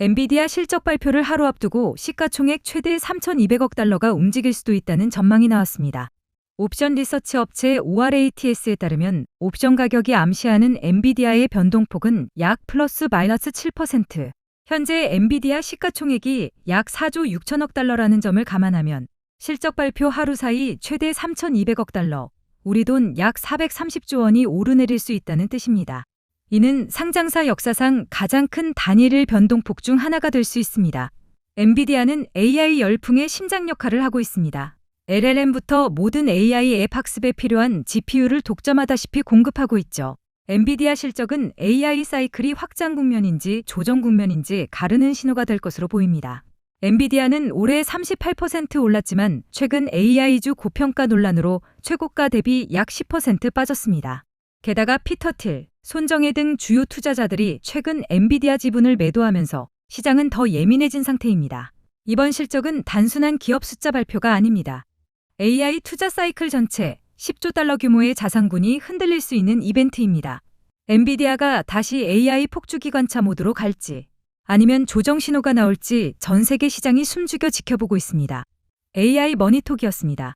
엔비디아 실적 발표를 하루 앞두고 시가총액 최대 3,200억 달러가 움직일 수도 있다는 전망이 나왔습니다. 옵션 리서치 업체 ORATS에 따르면 옵션 가격이 암시하는 엔비디아의 변동폭은 약 플러스 마이너스 7%. 현재 엔비디아 시가총액이 약 4조 6천억 달러라는 점을 감안하면 실적 발표 하루 사이 최대 3,200억 달러, 우리 돈 약 430조 원이 오르내릴 수 있다는 뜻입니다. 이는 상장사 역사상 가장 큰 단일일 변동폭 중 하나가 될 수 있습니다. 엔비디아는 AI 열풍의 심장 역할을 하고 있습니다. LLM부터 모든 AI 앱 학습에 필요한 GPU를 독점하다시피 공급하고 있죠. 엔비디아 실적은 AI 사이클이 확장 국면인지 조정 국면인지 가르는 신호가 될 것으로 보입니다. 엔비디아는 올해 38% 올랐지만 최근 AI주 고평가 논란으로 최고가 대비 약 10% 빠졌습니다. 게다가 피터 틸, 손정혜 등 주요 투자자들이 최근 엔비디아 지분을 매도하면서 시장은 더 예민해진 상태입니다. 이번 실적은 단순한 기업 숫자 발표가 아닙니다. AI 투자 사이클 전체 10조 달러 규모의 자산군이 흔들릴 수 있는 이벤트입니다. 엔비디아가 다시 AI 폭주 기관차 모드로 갈지 아니면 조정 신호가 나올지 전 세계 시장이 숨죽여 지켜보고 있습니다. AI 머니톡이었습니다.